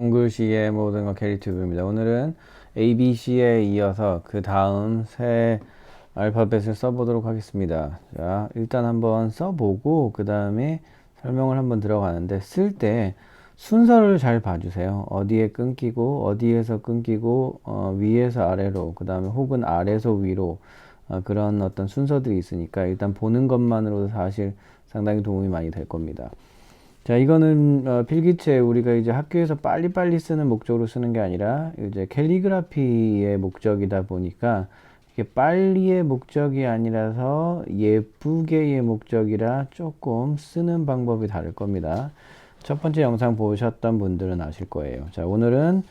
동글씨의 모든 것 캐리튜브입니다. 오늘은 ABC에 이어서 그 다음 새 알파벳을 써보도록 하겠습니다. 자, 일단 한번 써보고 그 다음에 설명을 한번 들어가는데 쓸 때 순서를 잘 봐주세요. 어디에 끊기고 어디에서 끊기고 어, 위에서 아래로 그 다음에 혹은 아래에서 위로 어, 그런 어떤 순서들이 있으니까 일단 보는 것만으로도 사실 상당히 도움이 많이 될 겁니다. 자, 이거는 어, 필기체 우리가 이제 학교에서 빨리빨리 쓰는 목적으로 쓰는 게 아니라 이제 캘리그라피의 목적이다 보니까 이게 빨리의 목적이 아니라서 예쁘게의 목적이라 조금 쓰는 방법이 다를 겁니다. 첫 번째 영상 보셨던 분들은 아실 거예요. 자, 오늘은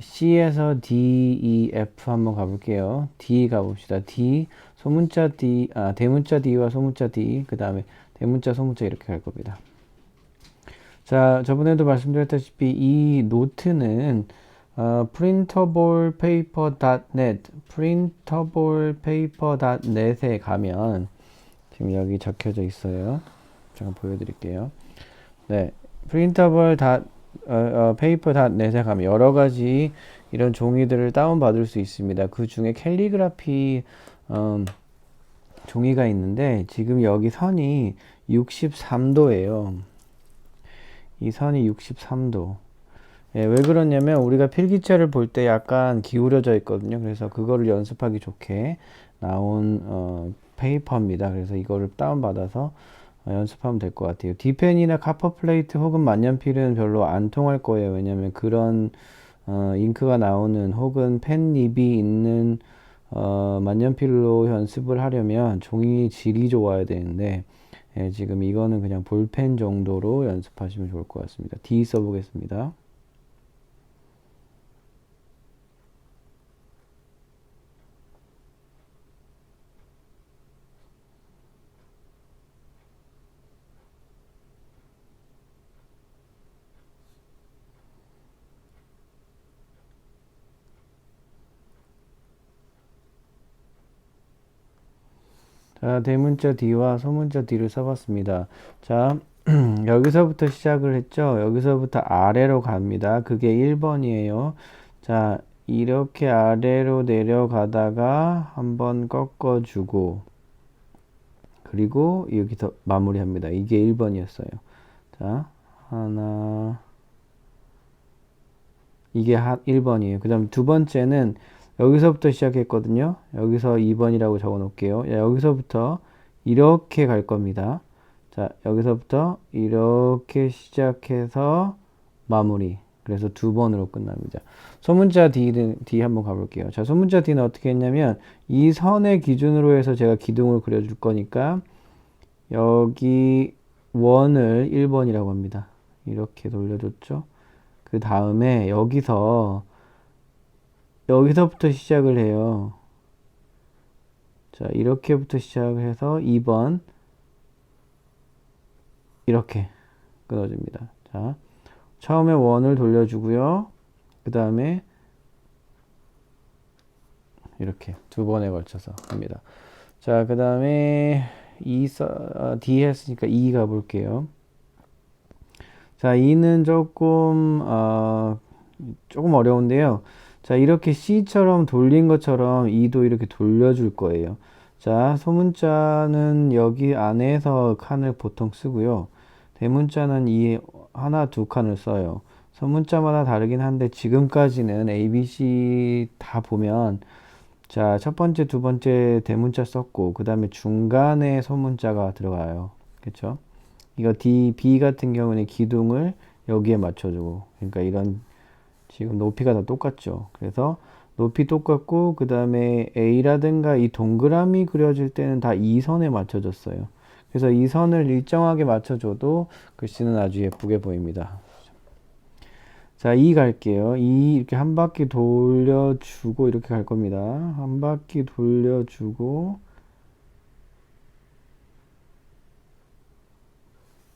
C에서 D, E, F 한번 가볼게요. D 가봅시다. D, 소문자 D, 아, 대문자 D와 소문자 D, 그 다음에 대문자, 소문자 이렇게 갈 겁니다. 자, 저번에도 말씀드렸다시피 이 노트는 어, printablepaper.net, printablepaper.net에 가면 지금 여기 적혀져 있어요. 잠깐 보여드릴게요. 네, printable.paper.net에 가면 여러 가지 이런 종이들을 다운받을 수 있습니다. 그 중에 캘리그라피 음, 종이가 있는데 지금 여기 선이 63도예요. 이 선이 63도. 예, 왜 그러냐면 우리가 필기체를 볼 때 약간 기울여져 있거든요. 그래서 그거를 연습하기 좋게 나온 어, 페이퍼입니다. 그래서 이거를 다운받아서 어, 연습하면 될 것 같아요. 디펜이나 카퍼 플레이트 혹은 만년필은 별로 안 통할 거예요. 왜냐면 그런 어, 잉크가 나오는 혹은 펜립이 있는 어, 만년필로 연습을 하려면 종이 질이 좋아야 되는데 예, 지금 이거는 그냥 볼펜 정도로 연습하시면 좋을 것 같습니다. D 써보겠습니다. 자, 대문자 D와 소문자 D를 써봤습니다. 자, 여기서부터 시작을 했죠. 여기서부터 아래로 갑니다. 그게 1번이에요. 자, 이렇게 아래로 내려가다가 한번 꺾어주고 그리고 여기서 마무리합니다. 이게 1번이었어요. 자, 하나 이게 1번이에요. 그 다음 두 번째는 여기서부터 시작했거든요. 여기서 2번이라고 적어 놓을게요. 여기서부터 이렇게 갈 겁니다. 자, 여기서부터 이렇게 시작해서 마무리. 그래서 두 번으로 끝납니다. 소문자 D, D 한번 가볼게요. 자, 소문자 D는 어떻게 했냐면 이 선의 기준으로 해서 제가 기둥을 그려줄 거니까 여기 원을 1번이라고 합니다. 이렇게 돌려줬죠. 그 다음에 여기서 여기서부터 시작을 해요. 자, 이렇게부터 시작을 해서 2번 이렇게 끊어줍니다. 자, 처음에 원을 돌려주고요. 그 다음에 이렇게 두 번에 걸쳐서 합니다. 자, 그 다음에 E 써, 어, D 했으니까 E 가볼게요. 자, E는 조금, 어, 조금 어려운데요. 자, 이렇게 C처럼 돌린 것처럼 E도 이렇게 돌려줄 거예요. 자, 소문자는 여기 안에서 칸을 보통 쓰고요. 대문자는 이 하나, 두 칸을 써요. 소문자마다 다르긴 한데 지금까지는 A, B, C 다 보면 자, 첫 번째, 두 번째 대문자 썼고 그 다음에 중간에 소문자가 들어가요. 그쵸? 이거 D, B 같은 경우는 기둥을 여기에 맞춰주고 그러니까 이런 지금 높이가 다 똑같죠. 그래서 높이 똑같고 그 다음에 A라든가 이 동그라미 그려질 때는 다 이 선에 맞춰졌어요. 그래서 이 선을 일정하게 맞춰줘도 글씨는 아주 예쁘게 보입니다. 자, 2 갈게요. 2 이렇게 한 바퀴 돌려주고 이렇게 갈 겁니다. 한 바퀴 돌려주고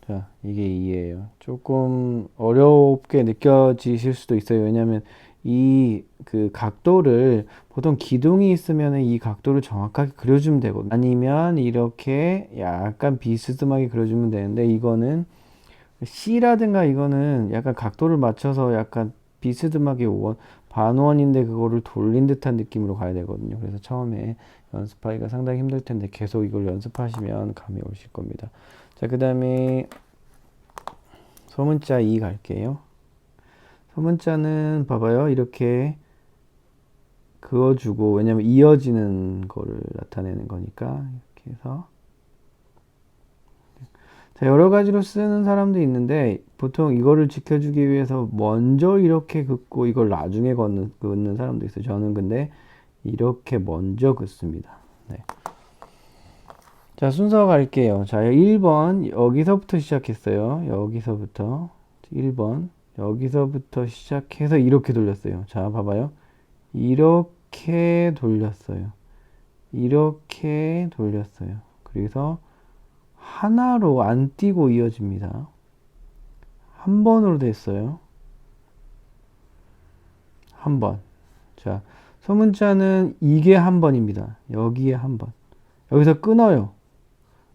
자, 이게 2예요. 조금 어렵게 느껴지실 수도 있어요. 왜냐하면 이 그 각도를 보통 기둥이 있으면 이 각도를 정확하게 그려주면 되거든요. 아니면 이렇게 약간 비스듬하게 그려주면 되는데 이거는 C라든가 이거는 약간 각도를 맞춰서 약간 비스듬하게 5원 반원인데 그거를 돌린 듯한 느낌으로 가야 되거든요. 그래서 처음에 연습하기가 상당히 힘들 텐데 계속 이걸 연습하시면 감이 오실 겁니다. 자, 그 다음에 소문자 2 갈게요. 소문자는 봐봐요. 이렇게 그어주고 왜냐면 이어지는 거를 나타내는 거니까 이렇게 해서 자, 여러 가지로 쓰는 사람도 있는데 보통 이거를 지켜주기 위해서 먼저 이렇게 긋고 이걸 나중에 걷는, 긋는 사람도 있어요. 저는 근데 이렇게 먼저 긋습니다. 네. 자, 순서 갈게요. 자, 1번 여기서부터 시작했어요. 여기서부터 1번 여기서부터 시작해서 이렇게 돌렸어요. 자, 봐봐요. 이렇게 돌렸어요. 이렇게 돌렸어요. 그래서 하나로 안 띄고 이어집니다. 한 번으로 됐어요. 한 번. 자, 소문자는 이게 한 번입니다. 여기에 한 번. 여기서 끊어요.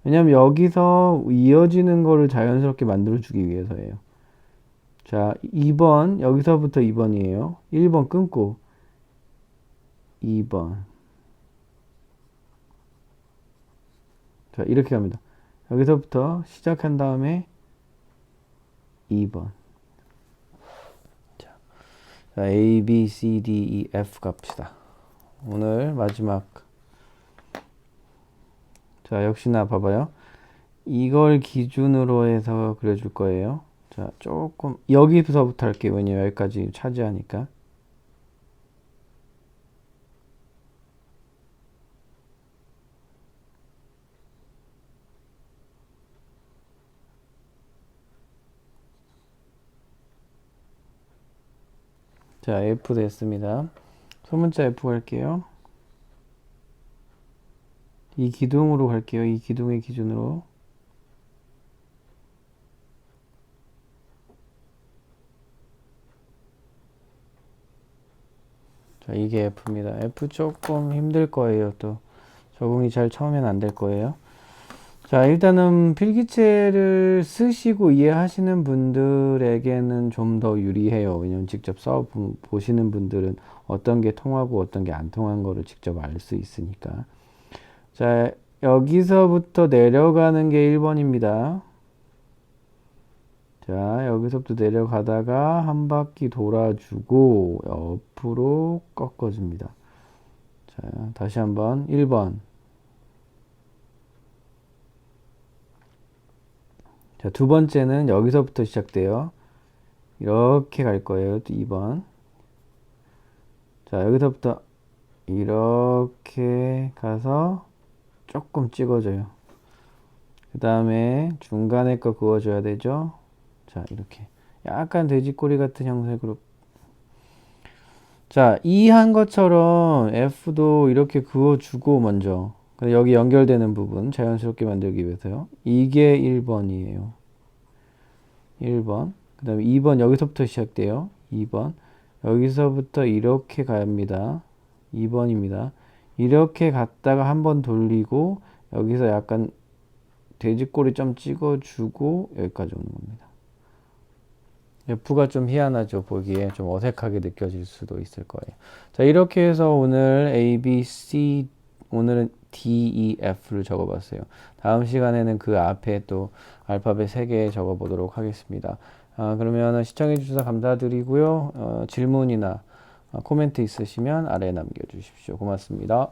왜냐면 여기서 이어지는 거를 자연스럽게 만들어 주기 위해서예요. 자, 2번, 여기서부터 2번이에요. 1번 끊고, 2번. 자, 이렇게 갑니다. 여기서부터 시작한 다음에 2번. 자, A, B, C, D, E, F 갑시다. 오늘 마지막. 자, 역시나 봐봐요. 이걸 기준으로 해서 그려줄 거예요. 자, 조금, 여기서부터 할게요. 왜냐면 여기까지 차지하니까. 자, F 됐습니다. 소문자 F 갈게요. 이 기둥으로 갈게요. 이 기둥의 기준으로. 자, 이게 F입니다. F 조금 힘들 거예요. 또 적응이 잘 처음엔 안 될 거예요. 자, 일단은 필기체를 쓰시고 이해하시는 분들에게는 좀 더 유리해요. 왜냐면 직접 써 보시는 분들은 어떤 게 통하고 어떤 게 안 통한 거를 직접 알 수 있으니까. 자, 여기서부터 내려가는 게 1번입니다. 자, 여기서부터 내려가다가 한 바퀴 돌아주고 옆으로 꺾어줍니다. 자, 다시 한번 1번. 자, 두 번째는 여기서부터 시작돼요. 이렇게 갈 거예요. 2번. 자, 여기서부터 이렇게 가서 조금 찍어줘요. 그 다음에 중간에 거 그어줘야 되죠. 자, 이렇게. 약간 돼지꼬리 같은 형색으로. 자, 이 한 것처럼 F도 이렇게 그어주고 먼저. 여기 연결되는 부분 자연스럽게 만들기 위해서요. 이게 1번이에요. 1번. 그 다음에 2번 여기서부터 시작돼요. 2번. 여기서부터 이렇게 갑니다. 2번입니다. 이렇게 갔다가 한 번 돌리고 여기서 약간 돼지꼬리 좀 찍어주고 여기까지 오는 겁니다. F가 좀 희한하죠. 보기에 좀 어색하게 느껴질 수도 있을 거예요. 자, 이렇게 해서 오늘 A, B, C, 오늘은 D, E, F를 적어봤어요. 다음 시간에는 그 앞에 또 알파벳 3개 적어보도록 하겠습니다. 아, 그러면 시청해주셔서 감사드리고요. 어, 질문이나 어, 코멘트 있으시면 아래에 남겨주십시오. 고맙습니다.